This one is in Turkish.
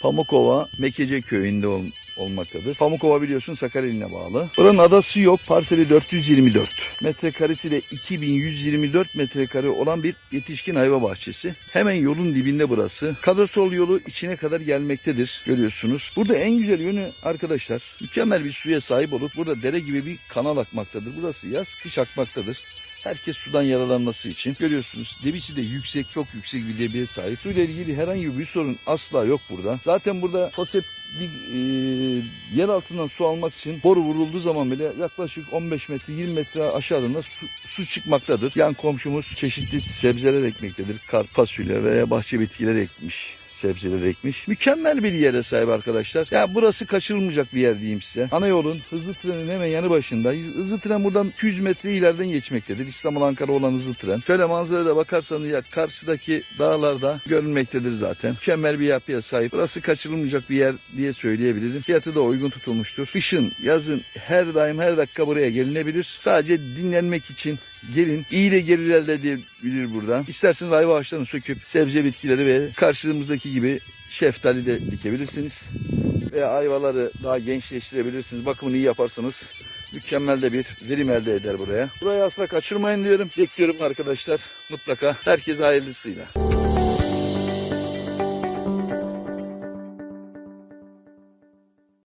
Pamukova Mekece köyünde ol- olmaktadır. Pamukova biliyorsun Sakarya'ya bağlı. Buranın adası yok. Parseli 424. Metrekaresi de 2124 metrekare olan bir yetişkin ayva bahçesi. Hemen yolun dibinde burası. Kadrosol yolu içine kadar gelmektedir. Görüyorsunuz. Burada en güzel yönü arkadaşlar mükemmel bir suya sahip olup burada dere gibi bir kanal akmaktadır. Burası yaz kış akmaktadır. Herkes sudan yararlanması için görüyorsunuz. Debisi de yüksek, çok yüksek bir debiye sahip. Suyla ilgili herhangi bir sorun asla yok burada. Zaten burada FOSEP bir e, yer altından su almak için boru vurulduğu zaman bile yaklaşık 15 metre 20 metre aşağıdan su, su çıkmaktadır. Yan komşumuz çeşitli sebzeler ekmektedir. Kar, fasulye veya bahçe bitkileri ekmiş sebzeler ekmiş. Mükemmel bir yere sahip arkadaşlar. Ya burası kaçırılmayacak bir yer diyeyim size. Ana yolun hızlı trenin hemen yanı başında. Hızlı tren buradan 200 metre ileriden geçmektedir. İstanbul Ankara olan hızlı tren. Şöyle manzaraya da bakarsanız ya karşıdaki dağlarda görünmektedir zaten. Mükemmel bir yapıya sahip. Burası kaçırılmayacak bir yer diye söyleyebilirim. Fiyatı da uygun tutulmuştur. Kışın, yazın her daim her dakika buraya gelinebilir. Sadece dinlenmek için gelin. İyi de gelir elde edebilir buradan. İsterseniz ayva ağaçlarını söküp sebze bitkileri ve karşımızdaki gibi şeftali de dikebilirsiniz. Veya ayvaları daha gençleştirebilirsiniz. Bakımını iyi yaparsanız mükemmel de bir verim elde eder buraya. Burayı asla kaçırmayın diyorum. Bekliyorum arkadaşlar. Mutlaka herkese hayırlısıyla.